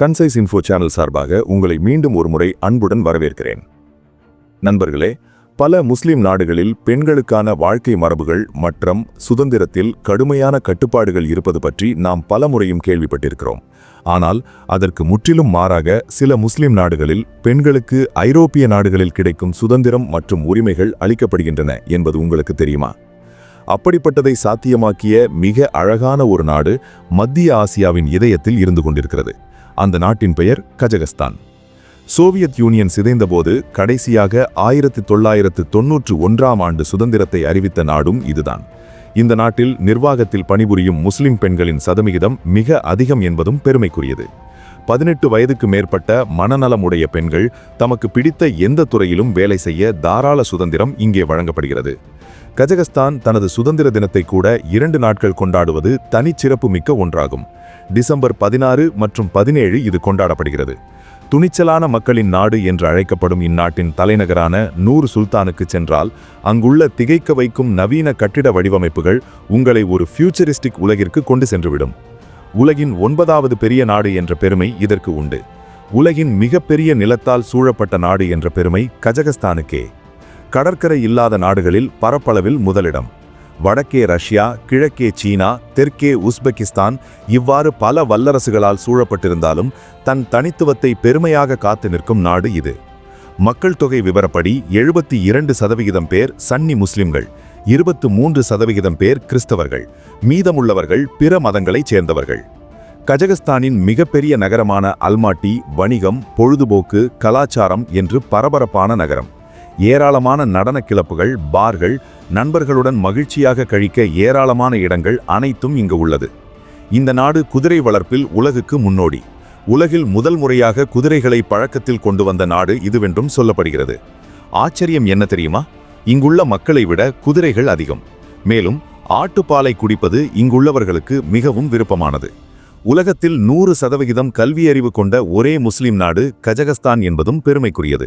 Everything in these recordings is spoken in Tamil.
கன்சைஸ் இன்ஃபோ சேனல் சார்பாக உங்களை மீண்டும் ஒருமுறை அன்புடன் வரவேற்கிறேன். நண்பர்களே பல முஸ்லிம் நாடுகளில் பெண்களுக்கான வாழ்க்கை மரபுகள் மற்றும் சுதந்திரத்தில் கடுமையான கட்டுப்பாடுகள் இருப்பது பற்றி நாம் பல முறையும் கேள்விப்பட்டிருக்கிறோம். ஆனால் அதற்கு முற்றிலும் மாறாக சில முஸ்லிம் நாடுகளில் பெண்களுக்கு ஐரோப்பிய நாடுகளில் கிடைக்கும் சுதந்திரம் மற்றும் உரிமைகள் அளிக்கப்படுகின்றன என்பது உங்களுக்கு தெரியுமா? அப்படிப்பட்டதை சாத்தியமாக்கிய மிக அழகான ஒரு நாடு மத்திய ஆசியாவின் இதயத்தில் இருந்து கொண்டிருக்கிறது. அந்த நாட்டின் பெயர் கஜகஸ்தான். சோவியத் யூனியன் சிதைந்தபோது கடைசியாக ஆயிரத்தி தொள்ளாயிரத்து தொன்னூற்று ஒன்றாம் ஆண்டு சுதந்திரத்தை அறிவித்த நாடும் இதுதான். இந்த நாட்டில் நிர்வாகத்தில் பணிபுரியும் முஸ்லிம் பெண்களின் சதவிகிதம் மிக அதிகம் என்பதும் பெருமைக்குரியது. பதினெட்டு வயதுக்கு மேற்பட்ட மனநலமுடைய பெண்கள் தமக்கு பிடித்த எந்த துறையிலும் வேலை செய்ய தாராள சுதந்திரம் இங்கே வழங்கப்படுகிறது. கஜகஸ்தான் தனது சுதந்திர தினத்தை கூட இரண்டு நாட்கள் கொண்டாடுவது தனிச்சிறப்பு மிக்க ஒன்றாகும். டிசம்பர் பதினாறு மற்றும் பதினேழு இது கொண்டாடப்படுகிறது. துணிச்சலான மக்களின் நாடு என்று அழைக்கப்படும் இந்நாட்டின் தலைநகரான நூறு சுல்தானுக்கு சென்றால் அங்குள்ள திகைக்க வைக்கும் நவீன கட்டிட வடிவமைப்புகள் உங்களை ஒரு ஃபியூச்சரிஸ்டிக் உலகிற்கு கொண்டு சென்றுவிடும். உலகின் ஒன்பதாவது பெரிய நாடு என்ற பெருமை இதற்கு உண்டு. உலகின் மிகப்பெரிய நிலத்தால் சூழப்பட்ட நாடு என்ற பெருமை கஜகஸ்தானுக்கே. கடற்கரை இல்லாத நாடுகளில் பரப்பளவில் முதலிடம். வடக்கே ரஷ்யா கிழக்கே சீனா தெற்கே உஸ்பெகிஸ்தான் இவ்வாறு பல வல்லரசுகளால் சூழப்பட்டிருந்தாலும் தன் தனித்துவத்தை பெருமையாக காத்து நிற்கும் நாடு இது. மக்கள் தொகை விவரப்படி எழுபத்தி இரண்டு சதவிகிதம் பேர் சன்னி முஸ்லிம்கள் இருபத்து மூன்று சதவிகிதம் பேர் கிறிஸ்தவர்கள். மீதமுள்ளவர்கள் பிற மதங்களைச் சேர்ந்தவர்கள். கஜகஸ்தானின் மிகப்பெரிய நகரமான அல்மாட்டி வணிகம் பொழுதுபோக்கு கலாச்சாரம் என்று பரபரப்பான நகரம். ஏராளமான நடன கிளப்புகள் பார்கள் நண்பர்களுடன் மகிழ்ச்சியாக கழிக்க ஏராளமான இடங்கள் அனைத்தும் இங்கு உள்ளது. இந்த நாடு குதிரை வளர்ப்பில் உலகுக்கு முன்னோடி. உலகில் முதல் முறையாக குதிரைகளை பழக்கத்தில் கொண்டு வந்த நாடு இதுவென்றும் சொல்லப்படுகிறது. ஆச்சரியம் என்ன தெரியுமா? இங்குள்ள மக்களை விட குதிரைகள் அதிகம். மேலும் ஆட்டுப்பாலை குடிப்பது இங்குள்ளவர்களுக்கு மிகவும் விருப்பமானது. உலகத்தில் நூறு சதவிகிதம் கல்வியறிவு கொண்ட ஒரே முஸ்லிம் நாடு கஜகஸ்தான் என்பதும் பெருமைக்குரியது.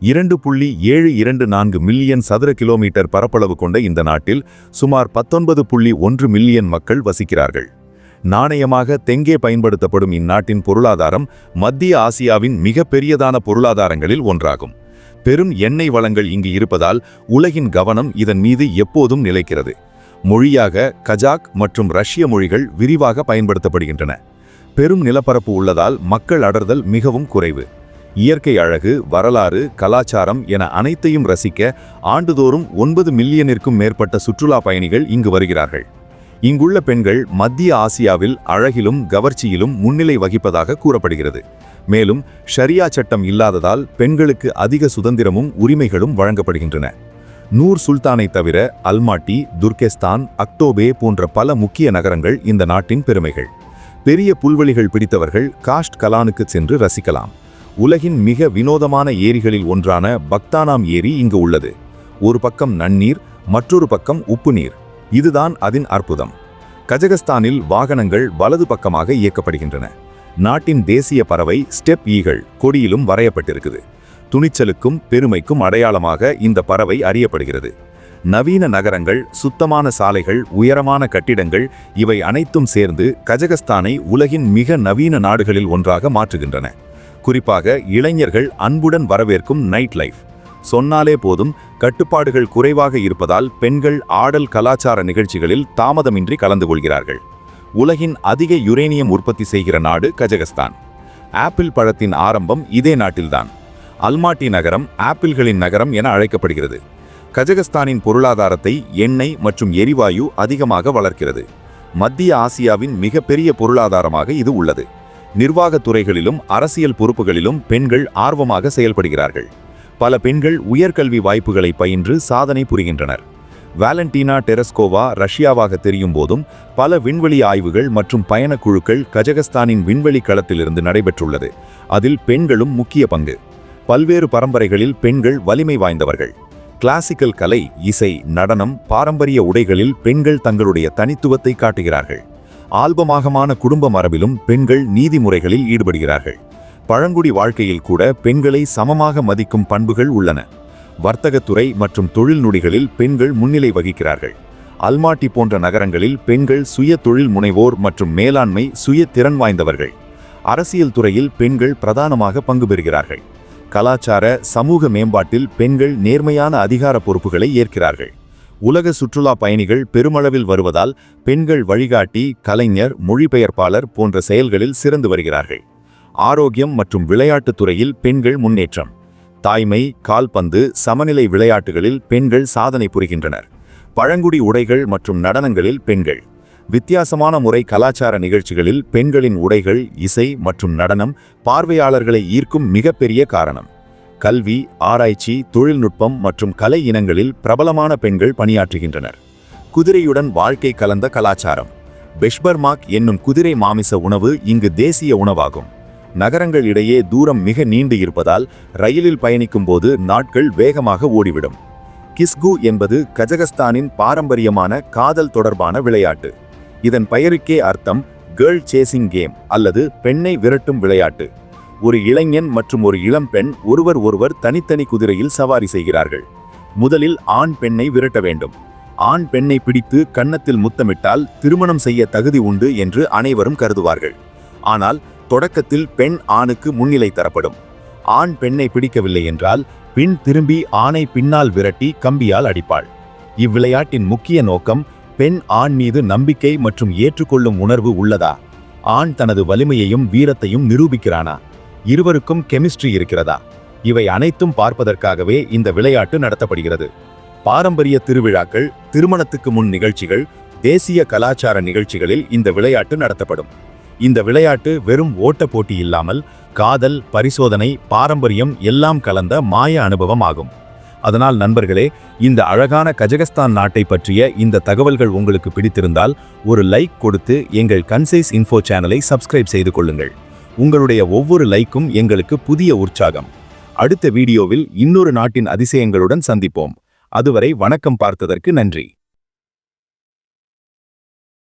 இரண்டு புள்ளி ஏழு இரண்டு நான்கு மில்லியன் சதுர கிலோமீட்டர் பரப்பளவு கொண்ட இந்த நாட்டில் சுமார் பத்தொன்பது புள்ளி ஒன்று மில்லியன் மக்கள் வசிக்கிறார்கள். நாணயமாக தெங்கே பயன்படுத்தப்படும் இந்நாட்டின் பொருளாதாரம் மத்திய ஆசியாவின் மிக பெரியதான பொருளாதாரங்களில் ஒன்றாகும். பெரும் எண்ணெய் வளங்கள் இங்கு இருப்பதால் உலகின் கவனம் இதன் மீது எப்போதும் நிலைக்கிறது. மொழியாக கஜாக் மற்றும் ரஷ்ய மொழிகள் விரிவாக பயன்படுத்தப்படுகின்றன. பெரும் நிலப்பரப்பு உள்ளதால் மக்கள் அடர்தல் மிகவும் குறைவு. இயற்கை அழகு வரலாறு கலாச்சாரம் என அனைத்தையும் ரசிக்க ஆண்டுதோறும் ஒன்பது மில்லியனிற்கும் மேற்பட்ட சுற்றுலா பயணிகள் இங்கு வருகிறார்கள். இங்குள்ள பெண்கள் மத்திய ஆசியாவில் அழகிலும் கவர்ச்சியிலும் முன்னிலை வகிப்பதாக கூறப்படுகிறது. மேலும் ஷரியா சட்டம் இல்லாததால் பெண்களுக்கு அதிக சுதந்திரமும் உரிமைகளும் வழங்கப்படுகின்றன. நூர் சுல்தானை தவிர அல்மாட்டி துர்கெஸ்தான் அக்டோபே போன்ற பல முக்கிய நகரங்கள் இந்த நாட்டின் பெருமைகள். பெரிய புல்வெளிகள் பிடித்தவர்கள் காஷ்ட் கலானுக்கு சென்று ரசிக்கலாம். உலகின் மிக வினோதமான ஏரிகளில் ஒன்றான பக்தானாம் ஏரி இங்கு உள்ளது. ஒரு பக்கம் நன்னீர் மற்றொரு பக்கம் உப்பு நீர். இதுதான் அதன் அற்புதம். கஜகஸ்தானில் வாகனங்கள் வலது பக்கமாக இயக்கப்படுகின்றன. நாட்டின் தேசிய பறவை ஸ்டெப் ஈகள் கொடியிலும் வரையப்பட்டிருக்குது. துணிச்சலுக்கும் பெருமைக்கும் அடையாளமாக இந்த பறவை அறியப்படுகிறது. நவீன நகரங்கள் சுத்தமான சாலைகள் உயரமான கட்டிடங்கள் இவை அனைத்தும் சேர்ந்து கஜகஸ்தானை உலகின் மிக நவீன நாடுகளில் ஒன்றாக மாற்றுகின்றன. குறிப்பாக இளைஞர்கள் அன்புடன் வரவேற்கும் நைட் லைஃப் சொன்னாலே போதும் கட்டுப்பாடுகள் குறைவாக இருப்பதால் பெண்கள் ஆடல் கலாச்சார நிகழ்ச்சிகளில் தாமதமின்றி கலந்து கொள்கிறார்கள். உலகின் அதிக யுரேனியம் உற்பத்தி செய்கிற நாடு கஜகஸ்தான். ஆப்பிள் பழத்தின் ஆரம்பம் இதே நாட்டில்தான். அல்மாட்டி நகரம் ஆப்பிள்களின் நகரம் என அழைக்கப்படுகிறது. கஜகஸ்தானின் பொருளாதாரத்தை எண்ணெய் மற்றும் எரிவாயு அதிகமாக வளர்க்கிறது. மத்திய ஆசியாவின் மிகப்பெரிய பொருளாதாரமாக இது உள்ளது. நிர்வாகத் துறைகளிலும் அரசியல் பொறுப்புகளிலும் பெண்கள் ஆர்வமாக செயல்படுகிறார்கள். பல பெண்கள் உயர்கல்வி வாய்ப்புகளை பயின்று சாதனை புரிகின்றனர். வாலண்டினா டெரஸ்கோவா ரஷ்யாவாக தெரியும் போதும் பல விண்வெளி ஆய்வுகள் மற்றும் பயணக்குழுக்கள் கஜகஸ்தானின் விண்வெளி களத்திலிருந்து நடைபெற்றுள்ளது. அதில் பெண்களும் முக்கிய பங்கு. பல்வேறு பரம்பரைகளில் பெண்கள் வலிமை வாய்ந்தவர்கள். கிளாசிக்கல் கலை இசை நடனம் பாரம்பரிய உடைகளில் பெண்கள் தங்களுடைய தனித்துவத்தை காட்டுகிறார்கள். ஆல்பமாகமான குடும்ப மரபிலும் பெண்கள் நீதிமுறைகளில் ஈடுபடுகிறார்கள். பழங்குடி வாழ்க்கையில் கூட பெண்களை சமமாக மதிக்கும் பண்புகள் உள்ளன. வர்த்தகத்துறை மற்றும் தொழில் நொடிகளில் பெண்கள் முன்னிலை வகிக்கிறார்கள். அல்மாட்டி போன்ற நகரங்களில் பெண்கள் சுய தொழில் முனைவோர் மற்றும் மேலாண்மை சுய திறன் வாய்ந்தவர்கள். அரசியல் துறையில் பெண்கள் பிரதானமாக பங்கு பெறுகிறார்கள். கலாச்சார சமூக மேம்பாட்டில் பெண்கள் நேர்மையான அதிகார பொறுப்புகளை ஏற்கிறார்கள். உலக சுற்றுலா பயணிகள் பெருமளவில் வருவதால் பெண்கள் வழிகாட்டி கலைஞர் மொழிபெயர்ப்பாளர் போன்ற செயல்களில் சிறந்து வருகிறார்கள். ஆரோக்கியம் மற்றும் விளையாட்டுத் துறையில் பெண்கள் முன்னேற்றம். தாய்மை கால்பந்து சமநிலை விளையாட்டுகளில் பெண்கள் சாதனை புரிகின்றனர். பழங்குடி உடைகள் மற்றும் நடனங்களில் பெண்கள். வித்தியாசமான முறை கலாச்சார நிகழ்ச்சிகளில் பெண்களின் உடைகள் இசை மற்றும் நடனம் பார்வையாளர்களை ஈர்க்கும் மிகப்பெரிய காரணம். கல்வி ஆராய்ச்சி தொழில்நுட்பம் மற்றும் கலை இனங்களில் பிரபலமான பெண்கள் பணியாற்றுகின்றனர். குதிரையுடன் வாழ்க்கை கலந்த கலாச்சாரம். பெஷ்பர்மாக் என்னும் குதிரை மாமிச உணவு இங்கு தேசிய உணவாகும். நகரங்கள் இடையே தூரம் மிக நீண்டு இருப்பதால் ரயிலில் பயணிக்கும் போது நாட்கள் வேகமாக ஓடிவிடும். கிஸ்கு என்பது கஜகஸ்தானின் பாரம்பரியமான காதல் தொடர்பான விளையாட்டு. இதன் பெயருக்கே அர்த்தம் கேர்ள் சேசிங் கேம் அல்லது பெண்ணை விரட்டும் விளையாட்டு. ஒரு இளைஞன் மற்றும் ஒரு இளம்பெண் ஒருவர் ஒருவர் தனித்தனி குதிரையில் சவாரி செய்கிறார்கள். முதலில் ஆண் பெண்ணை விரட்ட வேண்டும். ஆண் பெண்ணை பிடித்து கன்னத்தில் முத்தமிட்டால் திருமணம் செய்ய தகுதி உண்டு என்று அனைவரும் கருதுவார்கள். ஆனால் தொடக்கத்தில் பெண் ஆணுக்கு முன்னிலை தரப்படும். ஆண் பெண்ணை பிடிக்கவில்லை என்றால் பின் திரும்பி ஆணை பின்னால் விரட்டி கம்பியால் அடிப்பாள். இவ்விளையாட்டின் முக்கிய நோக்கம் பெண் ஆண் மீது நம்பிக்கை மற்றும் ஏற்றுக்கொள்ளும் உணர்வு உள்ளதா? ஆண் தனது வலிமையையும் வீரத்தையும் நிரூபிக்கிறானா? இருவருக்கும் கெமிஸ்ட்ரி இருக்கிறதா? இவை அனைத்தும் பார்ப்பதற்காகவே இந்த விளையாட்டு நடத்தப்படுகிறது. பாரம்பரிய திருவிழாக்கள் திருமணத்துக்கு முன் நிகழ்ச்சிகள் தேசிய கலாச்சார நிகழ்ச்சிகளில் இந்த விளையாட்டு நடத்தப்படும். இந்த விளையாட்டு வெறும் ஓட்ட போட்டி இல்லாமல் காதல் பரிசோதனை பாரம்பரியம் எல்லாம் கலந்த மாய அனுபவம் ஆகும் அதனால் நண்பர்களே இந்த அழகான கஜகஸ்தான் நாட்டை பற்றிய இந்த தகவல்கள் உங்களுக்கு பிடித்திருந்தால் ஒரு லைக் கொடுத்து எங்கள் கன்சைஸ் இன்ஃபோ சேனலை சப்ஸ்கிரைப் செய்து கொள்ளுங்கள். உங்களுடைய ஒவ்வொரு லைக்கும் எங்களுக்கு புதிய உற்சாகம். அடுத்த வீடியோவில் இன்னொரு நாட்டின் அதிசயங்களுடன் சந்திப்போம். அதுவரை வணக்கம் பார்த்ததற்கு நன்றி.